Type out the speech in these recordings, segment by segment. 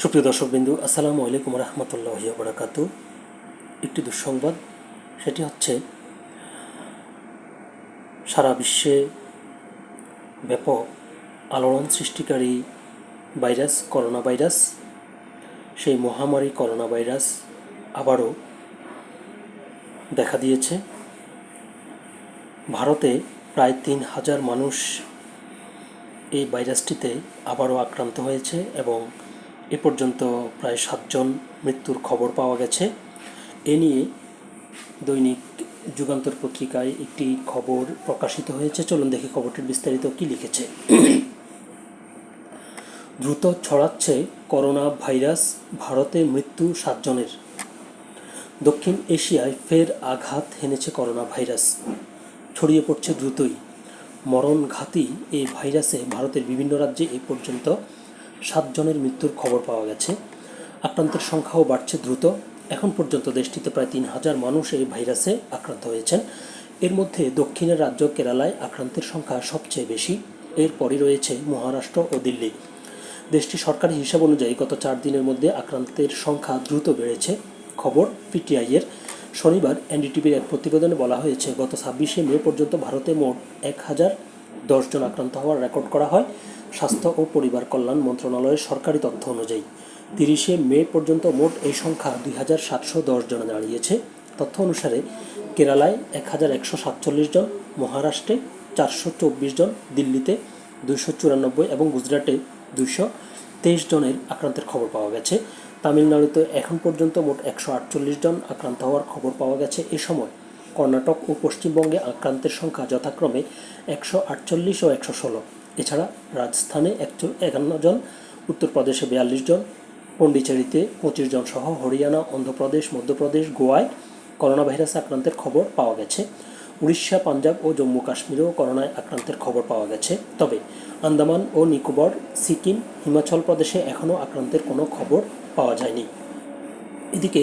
সুপ্রিয় দর্শকবিন্দু, আসসালামু আলাইকুম রহমতুল্লাহ বারাকাতু। একটি দুঃসংবাদ, সেটি হচ্ছে, সারা বিশ্বে ব্যাপক আলোড়ন সৃষ্টিকারী ভাইরাস করোনা ভাইরাস সেই মহামারী করোনা ভাইরাস আবারও দেখা দিয়েছে। ভারতে প্রায় তিন হাজার মানুষ এই ভাইরাসটিতে আবারও আক্রান্ত হয়েছে এবং এ পর্যন্ত প্রায় সাতজন মৃত্যুর খবর পাওয়া গেছে। এ নিয়ে দৈনিক যুগান্তর পত্রিকায় একটি খবর প্রকাশিত হয়েছে। চলুন দেখি খবরটির বিস্তারিত কি লিখেছে। দ্রুত ছড়াচ্ছে করোনা ভাইরাস, ভারতে মৃত্যু সাতজনের। দক্ষিণ এশিয়ায় ফের আঘাত হেনেছে করোনা ভাইরাস। ছড়িয়ে পড়ছে দ্রুতই। মরণঘাতী এই ভাইরাসে ভারতের বিভিন্ন রাজ্যে এ পর্যন্ত সাতজনের মৃত্যুর খবর পাওয়া গেছে। আক্রান্তের সংখ্যাও বাড়ছে দ্রুত। এখন পর্যন্ত দেশটিতে প্রায় তিন হাজার মানুষ এই ভাইরাসে আক্রান্ত হয়েছেন। এর মধ্যে দক্ষিণের রাজ্য কেরালায় আক্রান্তের সংখ্যা সবচেয়ে বেশি। এরপরই রয়েছে মহারাষ্ট্র ও দিল্লি। দেশটির সরকারি হিসাব অনুযায়ী গত চার দিনের মধ্যে আক্রান্তের সংখ্যা দ্রুত বেড়েছে। খবর পিটিআইয়ের শনিবার এনডিটিভির এক প্রতিবেদনে বলা হয়েছে, গত ছাব্বিশে মে পর্যন্ত ভারতে মোট এক হাজার দশজন আক্রান্ত হওয়ার রেকর্ড করা হয়। স্বাস্থ্য ও পরিবার কল্যাণ মন্ত্রণালয়ের সরকারি তথ্য অনুযায়ী তিরিশে মে পর্যন্ত মোট এই সংখ্যা দুই হাজার সাতশো দশ জনে দাঁড়িয়েছে। তথ্য অনুসারে কেরালায় এক হাজার একশো সাতচল্লিশ জন, মহারাষ্ট্রে চারশো চব্বিশ জন, দিল্লিতে দুইশো চুরানব্বই এবং গুজরাটে দুইশো তেইশ জনের আক্রান্তের খবর পাওয়া গেছে। তামিলনাড়ুতে এখন পর্যন্ত মোট একশো আটচল্লিশ জন আক্রান্ত হওয়ার খবর পাওয়া গেছে এ সময়। কর্ণাটক ও পশ্চিমবঙ্গে আক্রান্তের সংখ্যা যথাক্রমে একশো আটচল্লিশ ও একশো ষোলো। এছাড়া রাজস্থানে একশো একান্ন জন, উত্তরপ্রদেশে বিয়াল্লিশ জন, পন্ডিচেরিতে পঁচিশ জন সহ হরিয়ানা, অন্ধ্রপ্রদেশ, মধ্যপ্রদেশ, গোয়ায় করোনা ভাইরাস আক্রান্তের খবর পাওয়া গেছে। উড়িষ্যা, পাঞ্জাব ও জম্মু কাশ্মীরেও করোনায় আক্রান্তের খবর পাওয়া গেছে। তবে আন্দামান ও নিকোবর, সিকিম, হিমাচল প্রদেশে এখনও আক্রান্তের কোনো খবর পাওয়া যায়নি। এদিকে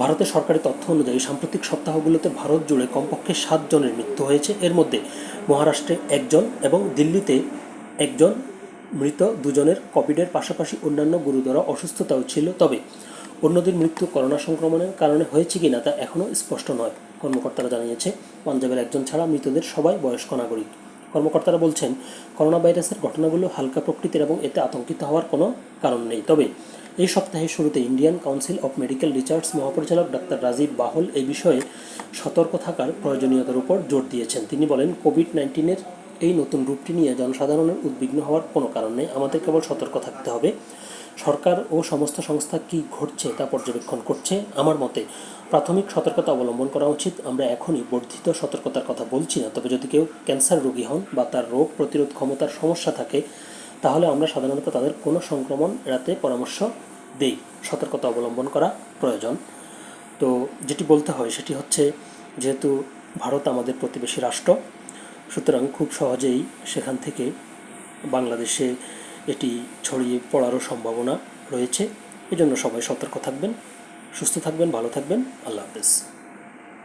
ভারতের সরকারি তথ্য অনুযায়ী সাম্প্রতিক সপ্তাহগুলোতে ভারত জুড়ে কমপক্ষে সাত জনের মৃত্যু হয়েছে। এর মধ্যে মহারাষ্ট্রে একজন এবং দিল্লিতে একজন মৃত দুজনের কোভিডের পাশাপাশি অন্যান্য গুরুতর অসুস্থতাও ছিল। তবে অন্যদের মৃত্যু করোনা সংক্রমণের কারণে হয়েছে কিনা তা এখনও স্পষ্ট নয়, কর্মকর্তারা জানিয়েছে। পাঞ্জাবের একজন ছাড়া মৃতদের সবাই বয়স্ক নাগরিক। কর্মকর্তারা বলছেন, করোনা ভাইরাসের ঘটনাগুলো হালকা প্রকৃতির এবং এতে আতঙ্কিত হওয়ার কোনো কারণ নেই। তবে এই সপ্তাহের শুরুতে Indian Council of Medical Research মহাপরিচালক ডাক্তার রাজীব বাহল এই বিষয়ে সতর্ক থাকার প্রয়োজনীয়তার উপর জোর দিয়েছেন। তিনি বলেন কোভিড নাইন্টিনের এই নতুন রূপটি নিয়ে জনসাধারণের উদ্বিগ্ন হওয়ার কোনো কারণ নেই। আমাদের কেবল সতর্ক থাকতে হবে। সরকার ও সমস্ত সংস্থা কি ঘটছে তা পর্যবেক্ষণ করছে। আমার মতে, প্রাথমিক সতর্কতা অবলম্বন করা উচিত। আমরা এখনই বর্ধিত সতর্কতার কথা বলছি না। তবে যদি কেউ ক্যান্সার রোগী হন বা তার রোগ প্রতিরোধ ক্ষমতার সমস্যা থাকে তাহলে আমরা সাধারণত তাদের কোনো সংক্রমণ এড়াতে পরামর্শ দেই। সতর্কতা অবলম্বন করা প্রয়োজন। তো যেটি বলতে হয় সেটি হচ্ছে, যেহেতু ভারত আমাদের প্রতিবেশী রাষ্ট্র, সুতরাং খুব সহজেই সেখান থেকে বাংলাদেশে এটি ছড়িয়ে পড়ারও সম্ভাবনা রয়েছে। এজন্য সবাই সতর্ক থাকবেন, সুস্থ থাকবেন, ভালো থাকবেন। আল্লাহ হাফেজ।